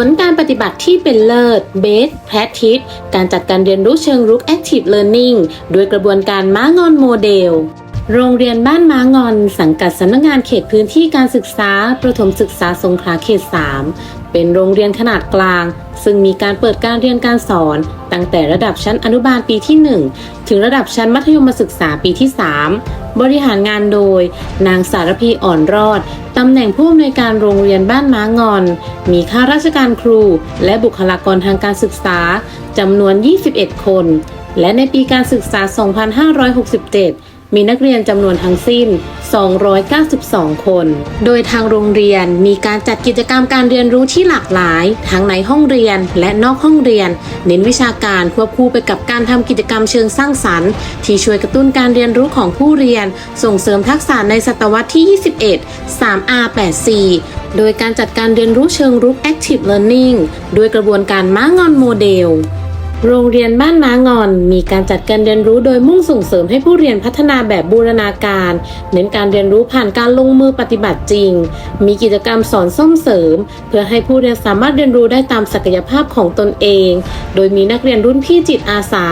ผลการปฏิบัติที่เป็นเลิศ Best Practice การจัดการเรียนรู้เชิงรุก Active Learning ด้วยกระบวนการม้างอนโมเดลโรงเรียนบ้านม้างอน สังกัดสำนักงานเขตพื้นที่การศึกษา ประถมศึกษาสงขลาเขต 3 เป็นโรงเรียนขนาดกลาง ซึ่งมีการเปิดการเรียนการสอน ตั้งแต่ระดับชั้นอนุบาลปีที่ 1 ถึงระดับชั้นมัธยมศึกษาปีที่ 3 บริหารงานโดย นางสารพีอ่อนรอด ตำแหน่งผู้อำนวยการโรงเรียนบ้านม้างอน มีข้าราชการครู และบุคลากรทางการศึกษาจำนวน 21 คน และในปีการศึกษา 2567 มีนักเรียนจำนวนทั้งสิ้น 292 คน โดยทางโรงเรียนมีการจัดกิจกรรมการเรียนรู้ที่หลากหลาย ทั้งในห้องเรียนและนอกห้องเรียน เน้นวิชาการควบคู่ไปกับการทำกิจกรรมเชิงสร้างสรรค์ ที่ช่วยกระตุ้นการเรียนรู้ของผู้เรียน ส่งเสริมทักษะในศตวรรษที่ 21 3R84 โดยการจัดการเรียนรู้เชิงรุก Active Learning ด้วยกระบวนการม้างอนโมเดล โรงเรียนบ้านม้างอน มีการจัดการเรียนรู้โดยมุ่งส่งเสริมให้ผู้เรียนพัฒนาแบบบูรณาการ เน้นการเรียนรู้ผ่านการลงมือปฏิบัติจริง มีกิจกรรมสอนส่งเสริม เพื่อให้ผู้เรียนสามารถเรียนรู้ได้ตามศักยภาพของตนเอง โดยมีนักเรียนรุ่นพี่จิตอาสา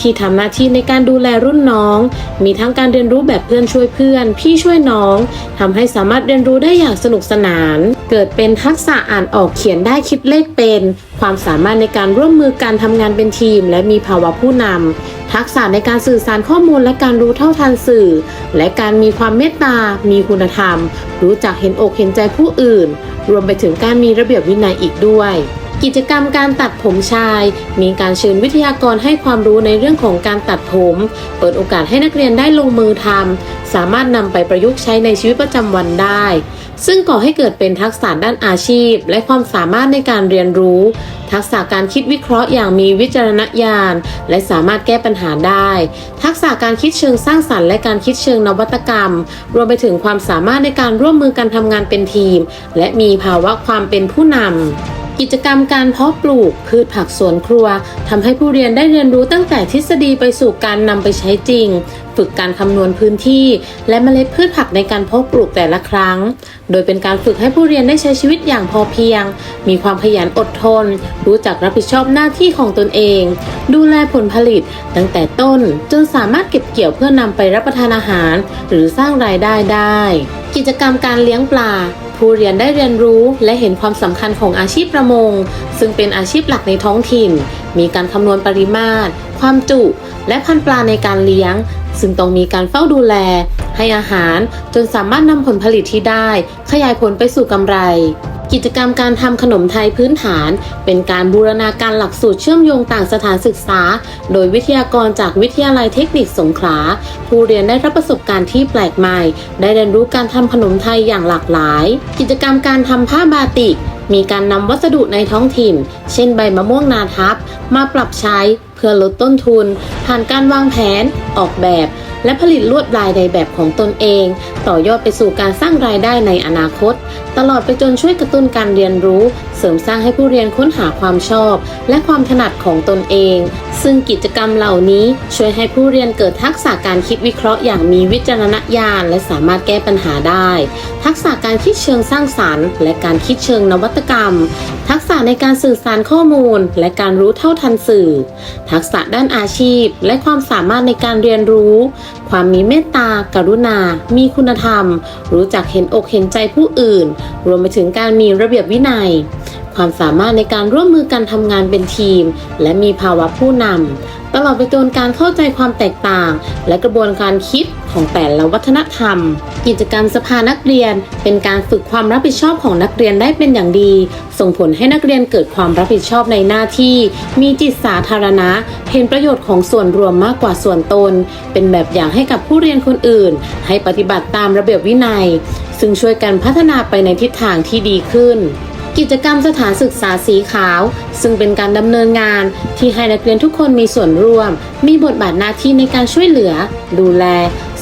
ที่ทำหน้าที่ในการดูแลรุ่นน้อง มีทั้งการเรียนรู้แบบเพื่อนช่วยเพื่อน พี่ช่วยน้องทำให้สามารถเรียนรู้ได้อย่างสนุกสนาน เกิดเป็นทักษะอ่านออกเขียนได้คิดเลขเป็น ความสามารถในการร่วมมือการทำงานเป็นทีม และมีภาวะผู้นำ ทักษะในการสื่อสารข้อมูลและการรู้เท่าทันสื่อ และการมีความเมตตา มีคุณธรรม รู้จักเห็นอกเห็นใจผู้อื่น รวมไปถึงการมีระเบียบวินัยอีกด้วย กิจกรรมการตัดผมชาย มีการเชิญวิทยากรให้ความรู้ในเรื่องของการตัดผม เปิดโอกาสให้นักเรียนได้ลงมือทำสามารถนำไปประยุกต์ใช้ในชีวิตประจำวันได้ ซึ่งก่อให้เกิดเป็นทักษะด้านอาชีพ และความสามารถในการเรียนรู้ ทักษะการคิดวิเคราะห์อย่างมีวิจารณญาณ และสามารถแก้ปัญหาได้ ทักษะการคิดเชิงสร้างสรรค์และการคิดเชิงนวัตกรรม รวมไปถึงความสามารถในการร่วมมือกันทำงานเป็นทีม และมีภาวะความเป็นผู้นำ กิจกรรมการเพาะปลูกพืชผักสวนครัวทำให้ผู้เรียนได้เรียนรู้ตั้งแต่ทฤษฎีไปสู่การนำไปใช้จริง ฝึกการคำนวณพื้นที่ และเมล็ดพืชผักในการเพาะปลูกแต่ละครั้ง โดยเป็นการฝึกให้ผู้เรียนได้ใช้ชีวิตอย่างพอเพียง มีความขยันอดทน รู้จักรับผิดชอบหน้าที่ของตนเอง ดูแลผลผลิตตั้งแต่ต้นจนสามารถเก็บเกี่ยวเพื่อนำไปรับประทานอาหาร หรือสร้างรายได้ได้ กิจกรรมการเลี้ยงปลา ผู้เรียนได้เรียนรู้และเห็นความสำคัญของอาชีพประมง ซึ่งเป็นอาชีพหลักในท้องถิ่น มีการคำนวณปริมาตร ความจุ และพันปลาในการเลี้ยง ซึ่งต้องมีการเฝ้าดูแล ให้อาหารจนสามารถนำผลผลิตที่ได้ ขยายผลไปสู่กำไร กิจกรรมการทำขนมไทยพื้นฐาน เป็นการบูรณาการหลักสูตรเชื่อมโยงต่างสถานศึกษา โดยวิทยากรจากวิทยาลัยเทคนิคสงขลา ผู้เรียนได้รับประสบการณ์ที่แปลกใหม่ ได้เรียนรู้การทำขนมไทยอย่างหลากหลาย กิจกรรมการทำผ้าบาติกมีการนำวัสดุในท้องถิ่น เช่นใบมะม่วงนาทับ มาปรับใช้เพื่อลดต้นทุน ผ่านการวางแผน ออกแบบ และผลิตลวดลายในแบบของตนเอง ต่อยอดไปสู่การสร้างรายได้ในอนาคต ตลอดไปจนช่วยกระตุ้นการเรียนรู้ เสริมสร้างให้ผู้เรียนค้นหาความชอบ และความถนัดของตนเอง ซึ่งกิจกรรมเหล่านี้ช่วยให้ผู้เรียนเกิดทักษะการคิดวิเคราะห์อย่างมีวิจารณญาณและสามารถแก้ปัญหาได้ ทักษะการคิดเชิงสร้างสรรค์ และการคิดเชิงนวัตกรรม ทักษะในการสื่อสารข้อมูล และการรู้เท่าทันสื่อ ทักษะด้านอาชีพ และความสามารถในการเรียนรู้ความมีเมตตา กรุณา มีคุณธรรม รู้จักเห็นอกเห็นใจผู้อื่น รวมไปถึงการมีระเบียบวินัย ความสามารถในการร่วมมือกันทำงานเป็นทีม และมีภาวะผู้นำตลอดไปจนการเข้าใจความแตกต่าง และกระบวนการคิดของแต่ละวัฒนธรรม กิจกรรมสภานักเรียน เป็นการฝึกความรับผิดชอบของนักเรียนได้เป็นอย่างดี ส่งผลให้นักเรียนเกิดความรับผิดชอบในหน้าที่ มีจิตสาธารณะ เห็นประโยชน์ของส่วนรวมมากกว่าส่วนตน เป็นแบบอย่างให้กับผู้เรียนคนอื่น ให้ปฏิบัติตามระเบียบวินัย ซึ่งช่วยกันพัฒนาไปในทิศทางที่ดีขึ้น กิจกรรมสถานศึกษาสีขาว ซึ่งเป็นการดำเนินงานที่ให้นักเรียนทุกคนมีส่วนร่วม มีบทบาทหน้าที่ในการช่วยเหลือ ดูแล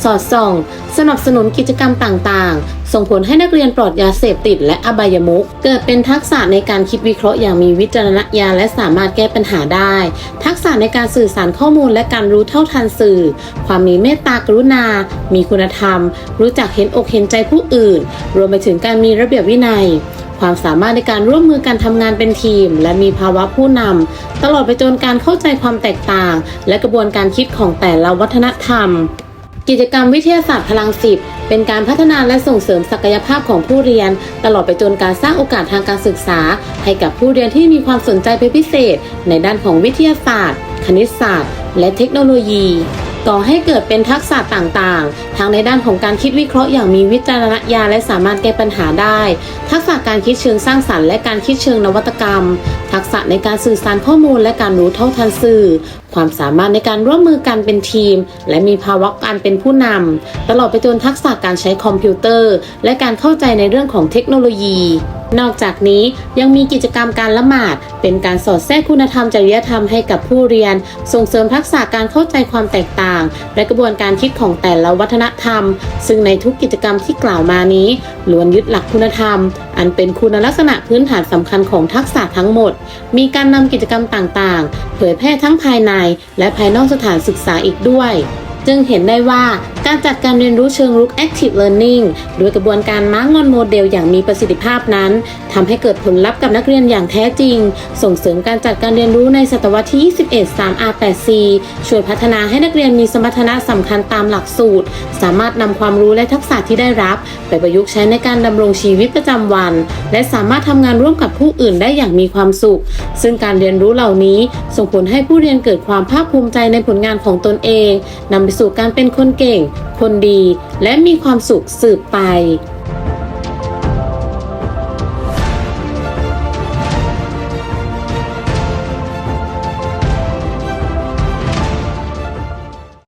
สอดส่อง สนับสนุนกิจกรรมต่างๆ ส่งผลให้นักเรียนปลอดยาเสพติดและอบายมุขเกิดเป็นทักษะในการคิดวิเคราะห์อย่างมีวิจารณญาณและสามารถแก้ปัญหาได้ ทักษะในการสื่อสารข้อมูลและการรู้เท่าทันสื่อ ความมีเมตตากรุณา มีคุณธรรม รู้จักเห็นอกเห็นใจผู้อื่น รวมไปถึงการมีระเบียบวินัย ความสามารถในการร่วมมือการทำงานเป็นทีม และมีภาวะผู้นำตลอดไปจนการเข้าใจความแตกต่าง และกระบวนการคิดของแต่ละวัฒนธรรม กิจกรรมวิทยาศาสตร์พลังสิบเป็นการพัฒนาและส่งเสริมศักยภาพของผู้เรียน ตลอดไปจนการสร้างโอกาสทางการศึกษา ให้กับผู้เรียนที่มีความสนใจเป็นพิเศษ ในด้านของวิทยาศาสตร์ คณิตศาสตร์ และเทคโนโลยี ก่อให้เกิดเป็นทักษะต่างๆ ทั้งในด้านของการคิดวิเคราะห์อย่างมีวิจารณญาณและสามารถแก้ปัญหาได้ ทักษะการคิดเชิงสร้างสรรค์และการคิดเชิงนวัตกรรม ทักษะในการสื่อสารข้อมูลและการรู้เท่าทันสื่อ ความสามารถในการร่วมมือกันเป็นทีม และมีภาวะการเป็นผู้นำตลอดไปจนทักษะการใช้คอมพิวเตอร์ และการเข้าใจในเรื่องของเทคโนโลยี นอกจากนี้ยังมีกิจกรรมการละหมาด เป็นการสอดแทรกคุณธรรมจริยธรรมให้กับผู้เรียน ส่งเสริมทักษะการเข้าใจความแตกต่าง และกระบวนการคิดของแต่ละวัฒนธรรม ซึ่งในทุกกิจกรรมที่กล่าวมานี้ล้วนยึดหลักคุณธรรม อันเป็นคุณลักษณะพื้นฐานสำคัญของทักษะทั้งหมด มีการนำกิจกรรมต่างๆ เผยแพร่ทั้งภายใน และภายนอกสถานศึกษาอีกด้วย จึงเห็นได้ว่าการจัดการเรียนรู้เชิงรุก Active Learning โดยกระบวนการม้างอนโมเดลอย่างมีประสิทธิภาพนั้นทำให้เกิดผลลัพธ์กับนักเรียนอย่างแท้จริง ส่งเสริมการจัดการเรียนรู้ในศตวรรษที่ 21 3R8C ช่วยพัฒนาให้นักเรียนมีสมรรถนะสำคัญตามหลักสูตร สามารถนำความรู้และทักษะที่ได้รับ ไปประยุกต์ใช้ในการดำรงชีวิตประจำวัน และสามารถทำงานร่วมกับผู้อื่นได้อย่างมีความสุข ซึ่งการเรียนรู้เหล่านี้ส่งผลให้ผู้เรียนเกิดความภาคภูมิใจในผลงานของตนเองนำไปสู่การเป็นคนเก่ง คนดี และมีความสุขสืบไป